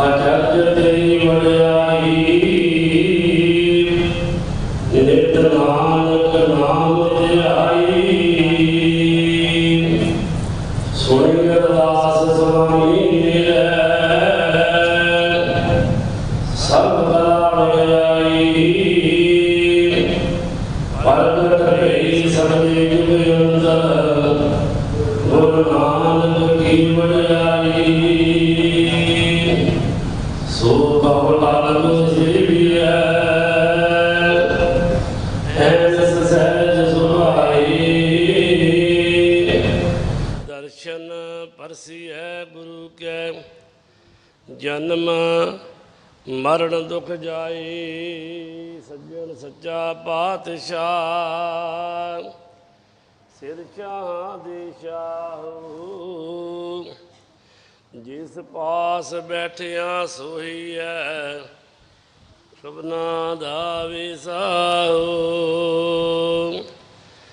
Acharya Trey ਦਰਸ਼ਨ ਪਰਸੀਐ ਗੁਰੂ ਕੈ, ਜਨਮ ਮਰਨ ਦੁਖ ਜਾਈ, ਸੱਜਣ ਸੱਚਾ ਪਾਤਸ਼ਾਹ, ਸਿਰ ਸ਼ਾਹ ਦੇ ਸ਼ਾਹੂ ਜਿਸ ਪਾਸ ਬੈਠਿਆ ਸੋਈ ਐ ਸਭਨਾ ਦਾ ਵਿਸਾਹੂ।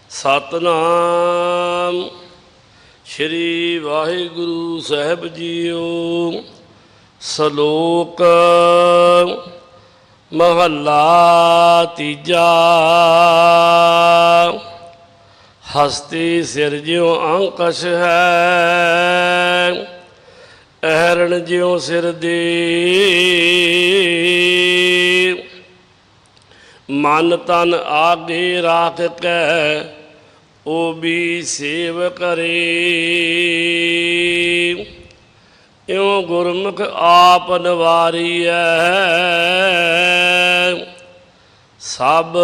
ਸਤਨਾਮ ਸ਼੍ਰੀ ਵਾਹਿਗੁਰੂ ਸਾਹਿਬ ਜੀਓ, ਸ਼ਲੋਕ ਮਹੱਲਾ ਤੀਜਾ। ਹਸਤੀ ਸਿਰਜਿਓ ਅੰਕਸ਼ ਹੈ ਅਹਰਣ ਜਿਉ ਸਿਰ ਦੀ। ਮਨ ਤਨ ਆਗੇ ਰਾਖ ਕੈ ਉਹ ਵੀ ਸੇਵ ਕਰੇ ਇਉ ਗੁਰਮੁਖ ਆਪ ਨਵਾਰੀਐ। ਸਭ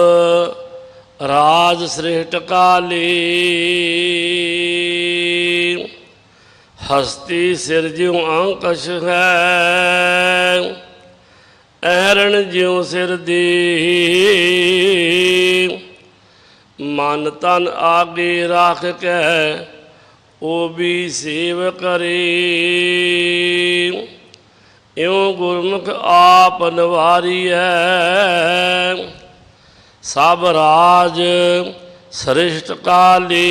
ਰਾਜ ਸ੍ਰਿਸ਼ਟ ਕਾਲੀ। ਹਸਤੀ ਸਿਰਜਿਉ ਅੰਕਸ਼ ਹੈ। ਐਰਣ ਜਿਉ ਸਿਰ ਦੀ। ਮਨ ਤਨ ਆਗੇ ਰੱਖ ਕੇ ਉਹ ਵੀ ਸੇਵ ਕਰੇ। ਇਉ ਗੁਰਮੁਖ ਆਪ ਨਵਾਰੀਐ। ਸਭ ਰਾਜ ਸ੍ਰਿਸ਼ਟ ਕਾਲੀ।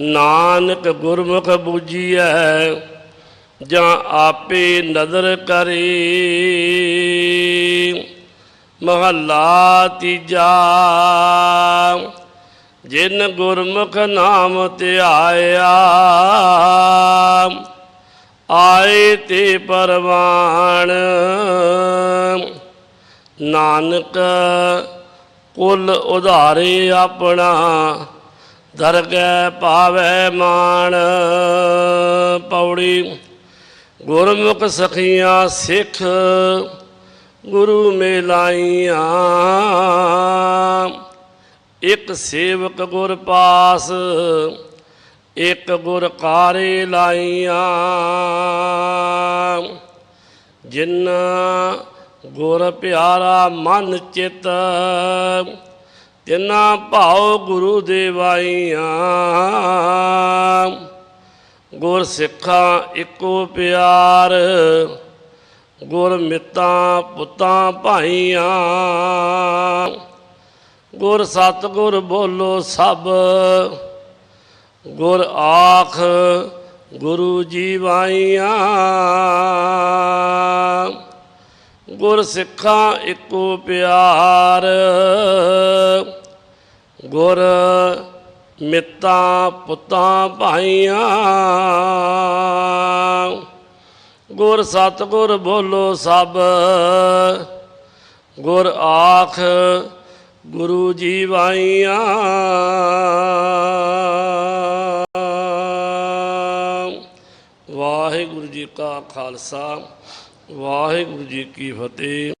ਨਾਨਕ ਗੁਰਮੁਖ ਬੂਝੀਐ, ਜਾਂ ਆਪੇ ਨਦਰ ਕਰੇ। ਮਹੱਲਾ ਤੀਜਾ। ਜਿਨ ਗੁਰਮੁਖ ਨਾਮ ਧਿਆਇਆ ਆਏ ਤੇ ਪਰਵਾਣ। ਨਾਨਕ ਕੁਲ ਉਧਾਰੇ ਆਪਣਾ, ਦਰਗਹਿ ਪਾਵੈ ਮਾਣ। ਪੌੜੀ ਗੁਰਮੁਖ ਸਖੀਆਂ ਸਿੱਖ ਗੁਰੂ ਮੇਲਾਈਆਂ। ਇੱਕ ਸੇਵਕ ਗੁਰ ਪਾਸ, ਇੱਕ ਗੁਰ ਕਾਰੇ ਲਾਈਆਂ। ਜਿਨ ਗੁਰ ਪਿਆਰਾ ਮਨ ਚਿਤ, ਤਿਨਾ ਭਾਉ ਗੁਰੂ ਦੇਵਾਈਆਂ। ਗੁਰ ਸਿੱਖਾਂ ਇੱਕੋ ਪਿਆਰ ਗੁਰ ਮਿੱਤਾਂ ਪੁੱਤਾਂ ਭਾਈਆਂ। ਗੁਰ ਸਤਿਗੁਰ ਬੋਲੋ ਸਭ। ਗੁਰ ਆਖ ਗੁਰੂ ਜੀ ਜੀਵਾਈਆਂ ਗੁਰ ਸਿੱਖਾਂ ਇੱਕੋ ਪਿਆਰ। ਗੁਰ ਮਿੱਤਾਂ ਪੁੱਤਾਂ ਭਾਈਆਂ। ਗੁਰ ਸਤਿਗੁਰ ਬੋਲੋ ਸਭ। ਗੁਰ ਆਖ ਗੁਰੂ ਜੀ ਵਾਈਆਂ। ਵਾਹਿਗੁਰੂ ਜੀ ਕਾ ਖਾਲਸਾ, ਵਾਹਿਗੁਰੂ ਜੀ ਕੀ ਫਤਿਹ।